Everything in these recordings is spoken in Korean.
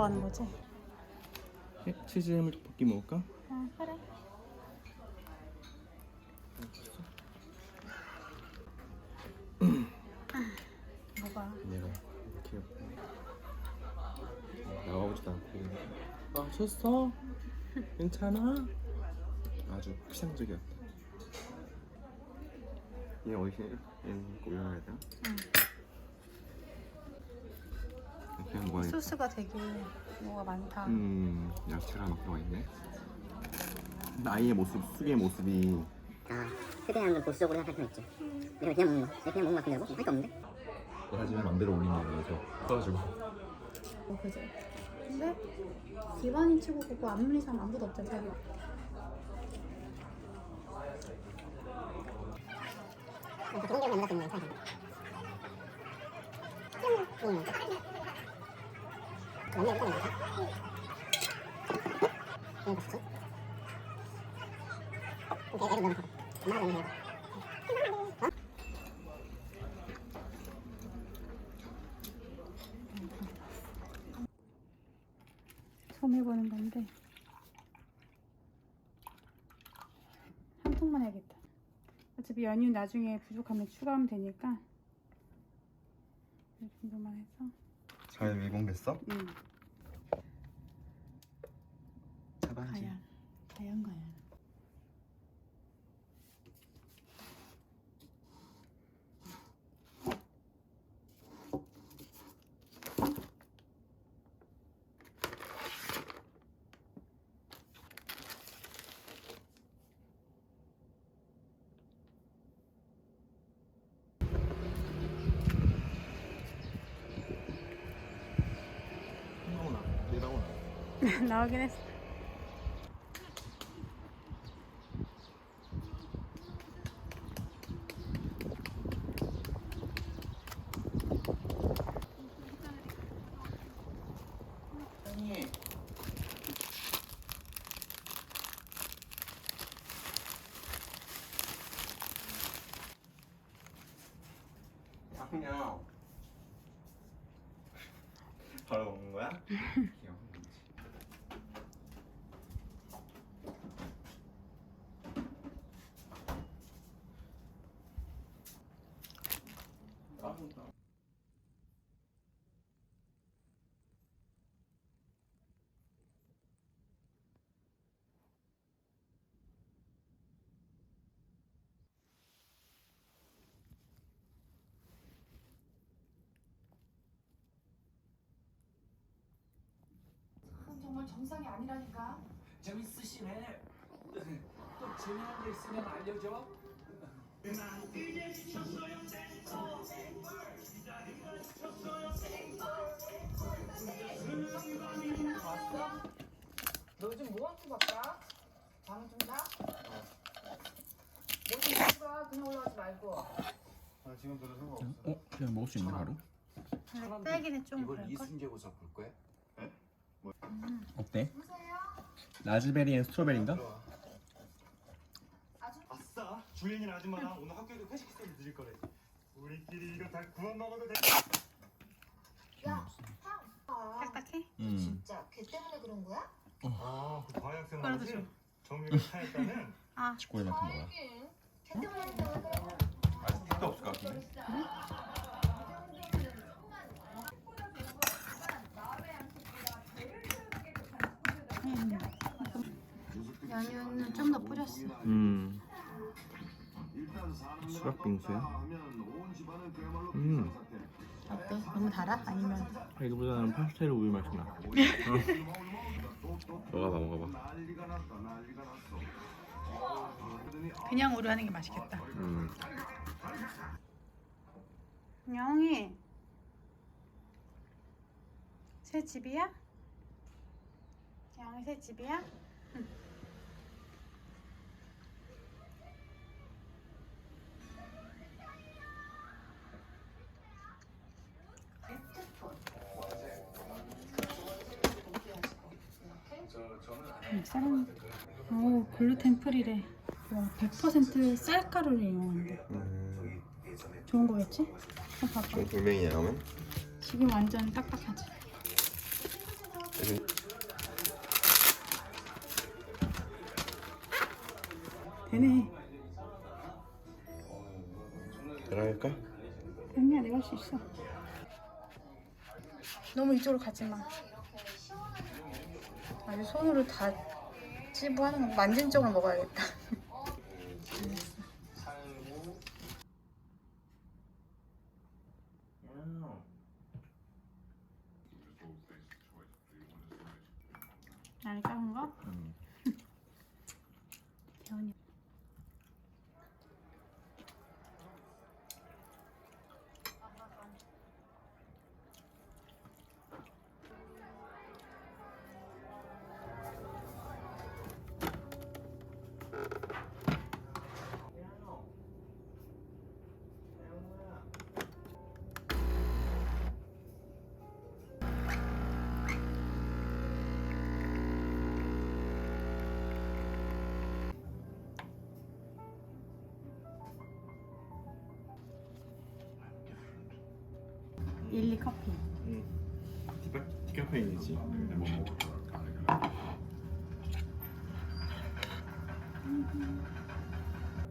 들어가는 거지? 에? 치즈 해물 떡볶이 먹을까? 아 그래. 뭐가? 얘가 귀엽고 나가보지도 않고 아 쳤어? 괜찮아? 아주 피상적이었다 얘 어디서 얘는 꼭 올려놔야 되나? 응. 그냥 뭐가 있 소스가 되게 뭐가 많다. 음 야채가 막 들어가 있네 나이의 모습, 숙의 모습이 아, 최대한 좀 보수적으로 생각할 필요 있지. 내가 그냥 먹는 거. 내가 그냥 먹는 것 같은데 뭐? 할게 없는데? 하지만 맘대로 올린 거 그래서 써가지고 어, 그죠? 근데 기반인 치고 그거 안 물린 사람 아무도 없잖아. 자기. 그런 게것 같은 처음 해보는 건데. 한 통만 해야겠다. 어차피 연유 나중에 부족하면 추가하면 되니까. 이 정도만 해서 잘 밀봉됐어? 음, 잡아야지. 과연 과연 과연 나오긴 했어. 그냥 바로 먹는 거야? 귀여워 그건 정말 정상이 아니라니까. 재밌으시네. 또 재미난 게 있으면 알려줘. 왔어? 너 요즘 뭐 하고 바빠? 방좀 자? 뭐좀 하고 가. 그냥 올라가지 말고. 아 지금 들어 상관없어 어? 그냥 먹을 수 있네 바로? 근데 딸기는 좀 이번 그럴걸? 이순재 고사 볼 거야? 어때? 라즈베리엔 스트로베리인가? 아싸! 주인이랑 아줌마랑 오늘 학교에도 회식 세트 드릴 거래. 우리끼리 이거 다 구워 먹어도 돼. 야, 형. 아, 딱딱해? 음 진짜 걔 때문에 그런 거야? 아, 그 과학생 그래도 말이지? 좀. 정미가 차였다는 아 치꼬리 같은 거야 알긴. 걔 때문에 그런 거야. 아직 택도 없을 것 같은데? 음. 연유는 좀 더 뿌렸어. 음 수박 빙수야? 음 어때? 너무 달아? 아니면 이거보다는 파스텔 우유 맛이 나 먹어봐 먹어봐 그냥 우유 하는 게 맛있겠다. 음 영희 새 집이야? 영희 새 집이야? 응. 음, 사람, 오 글루텐 프리래. 와, 100% 쌀가루를 이용한대. 음, 좋은 거겠지? 한번 봐봐. 돌멩이야 그러면? 지금 완전 딱딱하지. 되네. 들어갈까? 아니야, 내가 할 수 있어. 너무 이쪽으로 가지 마. 아주 손으로 다 찌부하는 거 만진 쪽으로 먹어야겠다. 일리 커피. 응. 디카 디카페인이지. 뭐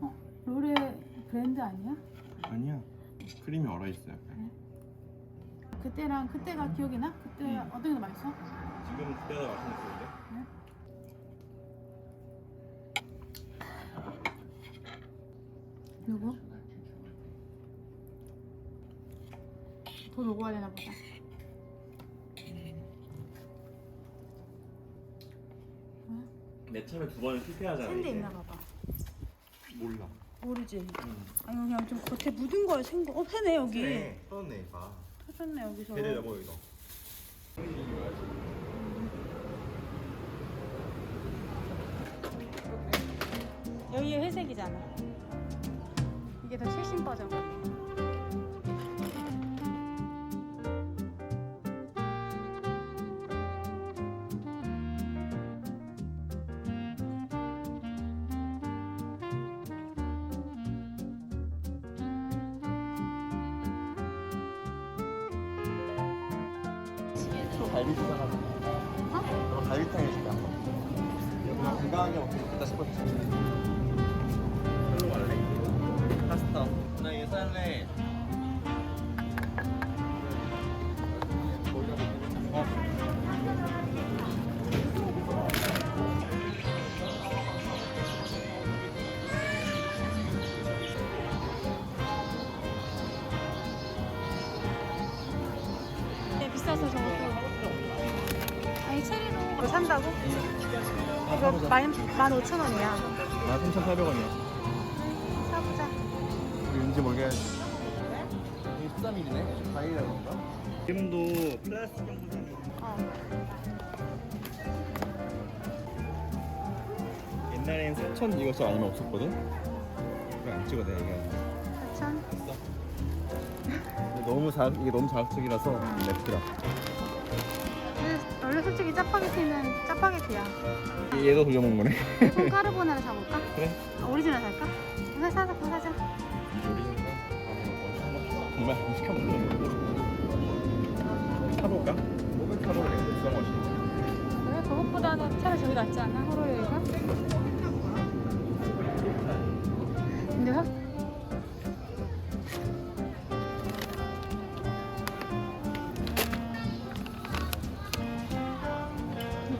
어, 롤의 브랜드 아니야? 아니야. 크림이 얼어 있어요. 그때랑 그때가 기억이 나? 그때 어떤 게더 맛있어? 지금 그때가 맛있는데. 누구? 더 녹아야 되나 보다. 내 처음에 두 번을 실패하잖아. 샌드 이게. 있나 봐봐. 몰라. 모르지. 응. 아니 그냥 좀 겉에 묻은 거야 생거. 어 새네 여기. 네. 떠네 봐. 터졌네 여기서. 걔를 여보 이거. 여기 회색이잖아. 이게 더 최신 버전 같아. 갈비탕 하나. 어? 갈비탕 해줄게 한 번. 그냥 건강하게 먹겠다 싶었지. 별로 갈래? 파스타. 나 이거 살래. 산다고? 이거 만, 만 오천 원이야. 나 3,800원이야. 사보자. 우리 왠지 모르게 해야지. 이게 13일이네? 4일이라 그런가? 지금도 플라스틱 어. 옛날엔 4천 이것저 아니면 없었거든? 이거 안 찍어도 돼, 이게. 4천? 근데 너무 자, 이게 너무 자극적이라서 맵더라. 원래 솔직히 짜파게티는 짜파게티야. 얘도 돌려 먹는 거네. 일본 까르보나라 사볼까? 그래. 아, 오리지널 살까? 그래 사자, 그거 사자. 정말 한번 시켜 먹는 거. 타볼까? 오븐 타볼래? 그래 그것보다는 차라리 저기 낫지 않아? 호로요가?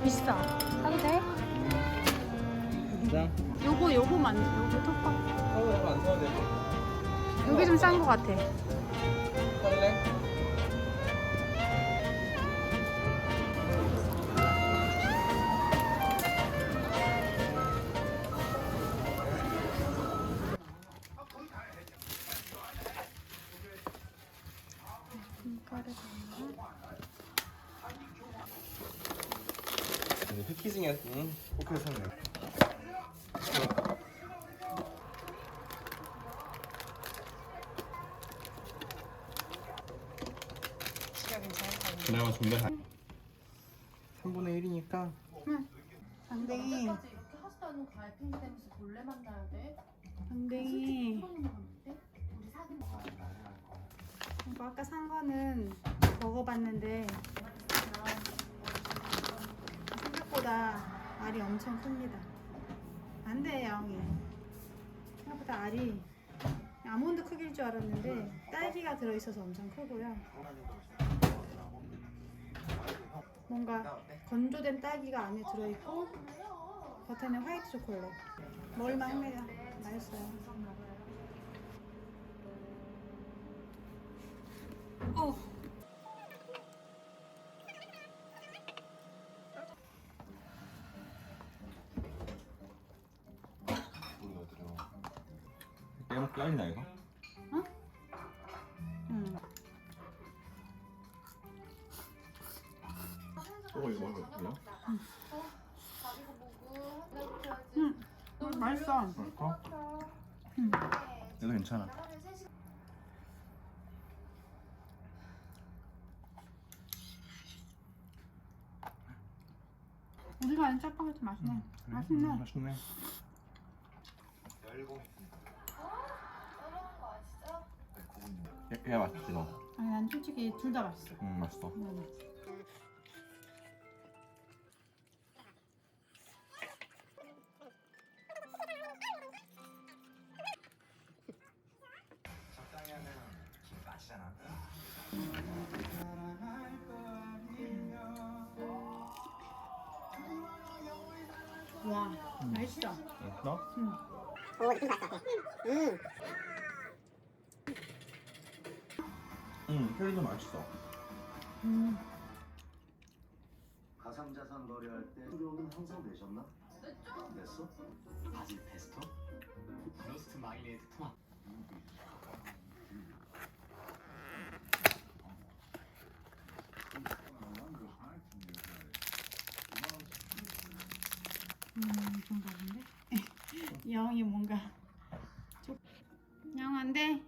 비싸. 사도 돼? 진짜? 요거 요거만 요거 톱밥. 타고 안 사도 돼. 요게 좀 싼 거 같아. 살래? 근데 패키징에 응? 꼭 해서 샀네. 진짜 괜찮다. 그나마 잘. 3분의 1이니까 안돼. 이렇게 하시다는 과일 핑계 대면서 몰래 만나야 돼? 안돼. 아까 산 거는 먹어봤는데 생각보다 알이 엄청 큽니다. 안 돼, 야옹이. 생각보다 알이 아몬드 크기일 줄 알았는데 딸기가 들어있어서 엄청 크고요. 뭔가 건조된 딸기가 안에 들어있고 겉에는 화이트 초콜릿. 먹을만 합니다. 맛있어요. 어. 우리가 들어. 깔리나 이거? 음. 저거 이거 먹을거요 가지고 보고 이렇게 해야지. 음. 맛있어. 맛있어? 음. 얘도 괜찮아. 우리가 아는 짜파게티 맛있네. 맛있네. 음, 맛있네. 따르는 거 아시죠? 얘, 얘 맛있지 너? 아니 난 솔직히 둘 다 맛있어. 응 맛있어. 음. 와 맛있어. 맛있어? 응. 오 느낌 봤어 음 응 혈도 맛있어. 음. 가상자산 거래할 때 수료는 항상 내셨나? 냈어? 바질 페스토? 로스트 마일레드 토마토. 음, 좀 다른데? 영이 뭔가 좀... 영안 돼, 영이 안 돼.